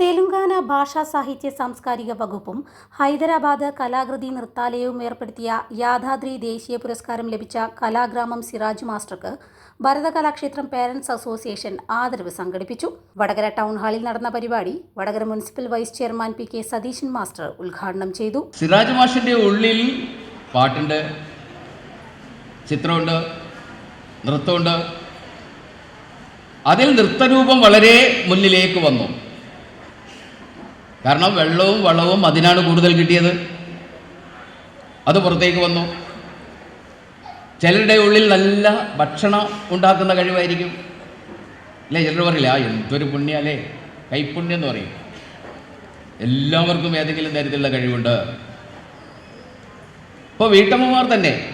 തെലുങ്കാന ഭാഷാ സാഹിത്യ സാംസ്കാരിക വകുപ്പും ഹൈദരാബാദ് കലാകൃതി നൃത്താലയവും ഏർപ്പെടുത്തിയ യാദാദ്രി ദേശീയ പുരസ്കാരം ലഭിച്ച കലാഗ്രാമം സിറാജ് മാസ്റ്റർക്ക് ഭരതകലാക്ഷേത്രം പേരൻസ് അസോസിയേഷൻ ആദരവ് സംഘടിപ്പിച്ചു. വടകര ടൗൺ ഹാളിൽ നടന്ന പരിപാടി Vadakara municipal vice chairman P K Satheesan master ഉദ്ഘാടനം ചെയ്തു. സിറാജ് മാഷിന്റെ ഉള്ളിൽ പാട്ടുണ്ട് ചിത്രമുണ്ട് നൃത്തമുണ്ട്. അതിൽ നൃത്തരൂപം വളരെ മുന്നിലേക്ക് വന്നു. കാരണം വെള്ളവും വളവും അതിനാണ് കൂടുതൽ കിട്ടിയത്. അത് പുറത്തേക്ക് വന്നു. ചിലരുടെ ഉള്ളിൽ നല്ല ഭക്ഷണം ഉണ്ടാക്കുന്ന കഴിവായിരിക്കും. അല്ലേ ചിലർ പറയില്ല ആ എന്തൊരു പുണ്യ അല്ലേ? കൈപ്പുണ്യം എന്ന് പറയും. എല്ലാവർക്കും ഏതെങ്കിലും തരത്തിലുള്ള കഴിവുണ്ട്. ഇപ്പോൾ വീട്ടമ്മമാർ തന്നെ.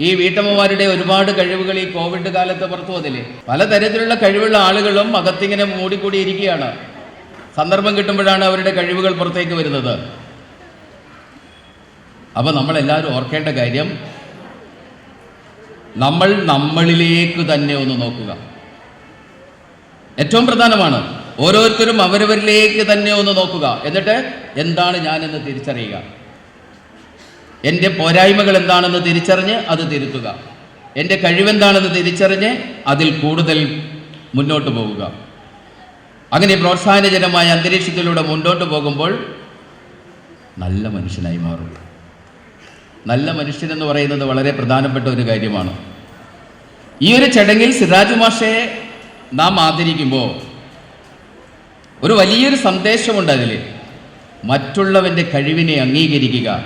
ഈ വീട്ടമ്മമാരുടെ ഒരുപാട് കഴിവുകൾ ഈ കോവിഡ് കാലത്ത് പുറത്തു വന്നില്ലേ? പലതരത്തിലുള്ള കഴിവുള്ള ആളുകളും അകത്തിങ്ങനെ മൂടിക്കൂടിയിരിക്കുകയാണ്. സന്ദർഭം കിട്ടുമ്പോഴാണ് അവരുടെ കഴിവുകൾ പുറത്തേക്ക് വരുന്നത്. അപ്പോൾ നമ്മളെല്ലാവരും ഓർക്കേണ്ട കാര്യം നമ്മൾ നമ്മളിലേക്ക് തന്നെ ഒന്ന് നോക്കുക. ഏറ്റവും പ്രധാനമാണ് ഓരോരുത്തരും അവരവരിലേക്ക് തന്നെ ഒന്ന് നോക്കുക. എന്നിട്ട് എന്താണ് ഞാനെന്ന് തിരിച്ചറിയുക. എന്റെ പോരായ്മകൾ എന്താണെന്ന് തിരിച്ചറിഞ്ഞ് അത് തിരുത്തുക. എന്റെ കഴിവെന്താണെന്ന് തിരിച്ചറിഞ്ഞ് അതിൽ കൂടുതൽ മുന്നോട്ട് പോവുക. അങ്ങനെ പ്രോത്സാഹനജനമായ അന്തരീക്ഷത്തിലൂടെ മുന്നോട്ട് പോകുമ്പോൾ നല്ല മനുഷ്യനായി മാറും. നല്ല മനുഷ്യനെന്ന് പറയുന്നത് വളരെ പ്രധാനപ്പെട്ട ഒരു കാര്യമാണ്. ഈ ഒരു ചടങ്ങിൽ സിറാജ് മാഷയെ നാം ആദരിക്കുമ്പോൾ ഒരു വലിയൊരു സന്ദേശമുണ്ട് അതിൽ മറ്റുള്ളവന്റെ കഴിവിനെ അംഗീകരിക്കുക.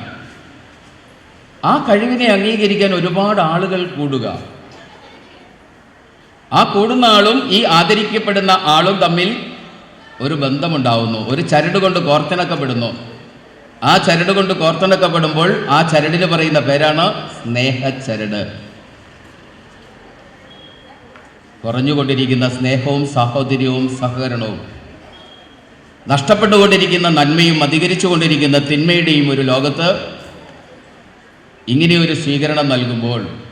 ആ കഴിവിനെ അംഗീകരിക്കാൻ ഒരുപാട് ആളുകൾ കൂടുക. ആ കൂടുന്ന ആളും ഈ ആദരിക്കപ്പെടുന്ന ആളും തമ്മിൽ ഒരു ബന്ധമുണ്ടാവുന്നു. ഒരു ചരട് കൊണ്ട് കോർത്തിണക്കപ്പെടുന്നു. ആ ചരട് കൊണ്ട് കോർത്തിണക്കപ്പെടുമ്പോൾ ആ ചരടിന് പറയുന്ന പേരാണ് സ്നേഹച്ചരട്. കുറഞ്ഞുകൊണ്ടിരിക്കുന്ന സ്നേഹവും സാഹോദര്യവും സഹകരണവും നഷ്ടപ്പെട്ടുകൊണ്ടിരിക്കുന്ന നന്മയും അധികരിച്ചുകൊണ്ടിരിക്കുന്ന തിന്മയുടെയും ഒരു ലോകത്ത് ഇങ്ങനെയൊരു സ്വീകരണം നൽകുമ്പോൾ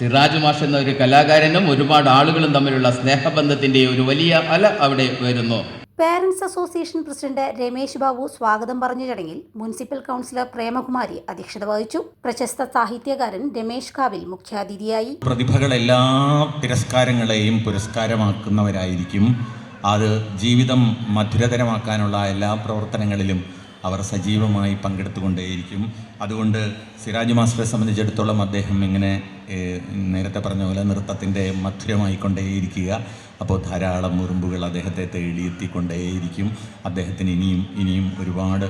സിറാജ് മാഷ് എന്ന ഒരു കലാകാരനും ഒരുപാട് ആളുകളും തമ്മിലുള്ള സ്നേഹബന്ധത്തിന്റെ ഒരു വലിയ അല അവിടെ വരുന്നു. Parents association president Ramesh Babu സ്വാഗതം പറഞ്ഞ ചടങ്ങിൽ മുനിസിപ്പൽ കൗൺസിലർ പ്രേമകുമാരി അധ്യക്ഷത വഹിച്ചു. പ്രശസ്ത സാഹിത്യകാരൻ രമേശ് കാവിൽ മുഖ്യാതിഥിയായി. പ്രതിഭകൾ എല്ലാ തിരസ്കാരങ്ങളെയും പുരസ്കാരമാക്കുന്നവരായിരിക്കും. അത് ജീവിതം മധുരതരമാക്കാനുള്ള എല്ലാ പ്രവർത്തനങ്ങളിലും അവർ സജീവമായി പങ്കെടുത്തുകൊണ്ടേയിരിക്കും. അതുകൊണ്ട് സിറാജ് മാസ്റ്ററെ സംബന്ധിച്ചിടത്തോളം അദ്ദേഹം ഇങ്ങനെ നേരത്തെ പറഞ്ഞ പോലെ നൃത്തത്തിന്റെ മധുരമായിക്കൊണ്ടേയിരിക്കുക. അപ്പോൾ ധാരാളം മുറുമ്പുകൾ അദ്ദേഹത്തെ തേടിയെത്തിക്കൊണ്ടേയിരിക്കും. അദ്ദേഹത്തിന് ഇനിയും ഇനിയും ഒരുപാട്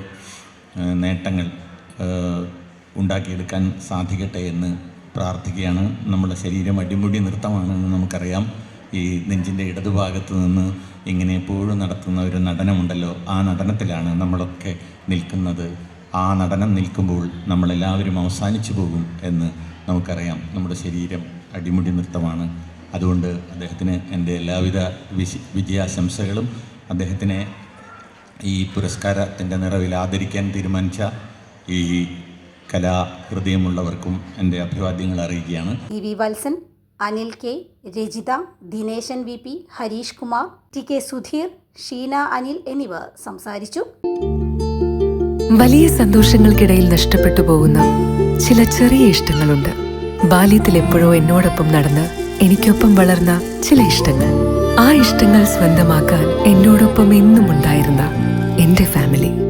നേട്ടങ്ങൾ ഉണ്ടാക്കിയെടുക്കാൻ സാധിക്കട്ടെ എന്ന് പ്രാർത്ഥിക്കുകയാണ്. നമ്മുടെ ശരീരം അടിമുടി നൃത്തമാണെന്ന് നമുക്കറിയാം. ഈ നെഞ്ചിന്റെ ഇടതുഭാഗത്ത് നിന്ന് ഇങ്ങനെ എപ്പോഴും നടത്തുന്ന ഒരു നടനമുണ്ടല്ലോ. ആ നടനത്തിലാണ് നമ്മളൊക്കെ നിൽക്കുന്നത്. ആ നടനം നിൽക്കുമ്പോൾ നമ്മളെല്ലാവരും അവസാനിച്ചു പോകും എന്ന് നമുക്കറിയാം. നമ്മുടെ ശരീരം അടിമുടി നൃത്തമാണ്. അതുകൊണ്ട് അദ്ദേഹത്തിന് എന്റെ എല്ലാവിധ വിജയാശംസകളും. അദ്ദേഹത്തിനെ ഈ പുരസ്കാരത്തിന്റെ നിറവിൽ ആദരിക്കാൻ തീരുമാനിച്ച ഈ കലാഹൃദയമുള്ളവർക്കും എന്റെ അഭിവാദ്യങ്ങൾ അറിയിക്കുകയാണ്. Valsan Anil K Rajitha Dineshan V P Harish Kumar T K Sudheer Sheena Anil എന്നിവർ സംസാരിച്ചു. വലിയ സന്തോഷങ്ങൾക്കിടയിൽ നഷ്ടപ്പെട്ടു പോകുന്ന ചില ചെറിയ ഇഷ്ടങ്ങളുണ്ട്. ബാല്യത്തിൽ എപ്പോഴോ എന്നോടൊപ്പം നടന്ന് എനിക്കൊപ്പം വളർന്ന ചില ഇഷ്ടങ്ങൾ. ആ ഇഷ്ടങ്ങൾ സ്വന്തമാക്കാൻ എന്നോടൊപ്പം എന്നും ഉണ്ടായിരുന്ന എന്റെ ഫാമിലി.